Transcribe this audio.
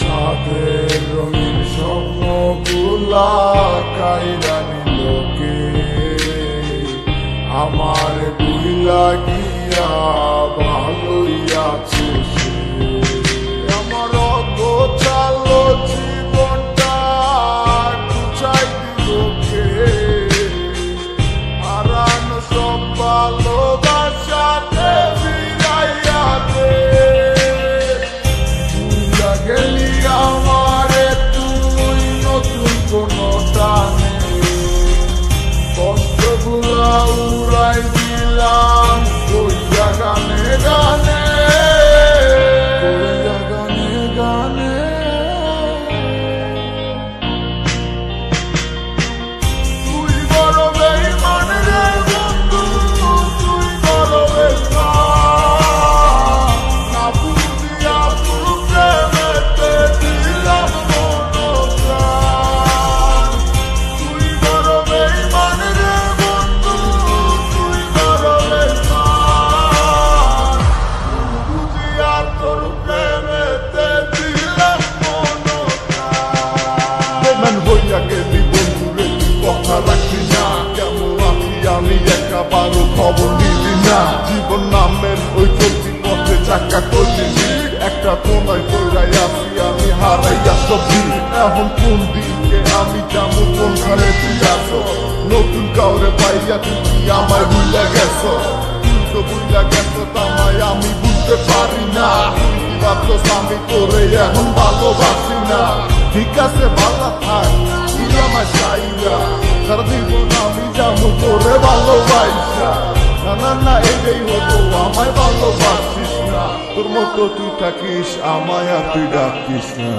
সাথের রঙিন স্বপ্নগুলা কাইরানি লোকে আমার বুইলা গিয়া আমি একাবারও খবর নিবি না। জীবন নামের ওই চলতি পথে চাকা করলি একটা কোনায় কইরাই আসি আমি হারাইয়া সবজি এখন কোন দিকে আমি যাব, কোন ঘরে তুই আসো নতুন কাউরে পাইয়া কি আমায় ভুলে গেছো। তুই তো ভুলে গেছো তামায় আমি বুঝতে পারি না। ভাবছস আমি তোরে এখন ভালোবাসি না। ঠিক আছে ভালো থাক আমার চাইরা সারা জীবন আমি যাব তোরে ভালোবাসা না না না, এটাই হতো, আমায় ভালোবাসিস না। তোর মতো তুই থাকিস, আমায় তুই ডাকিস না।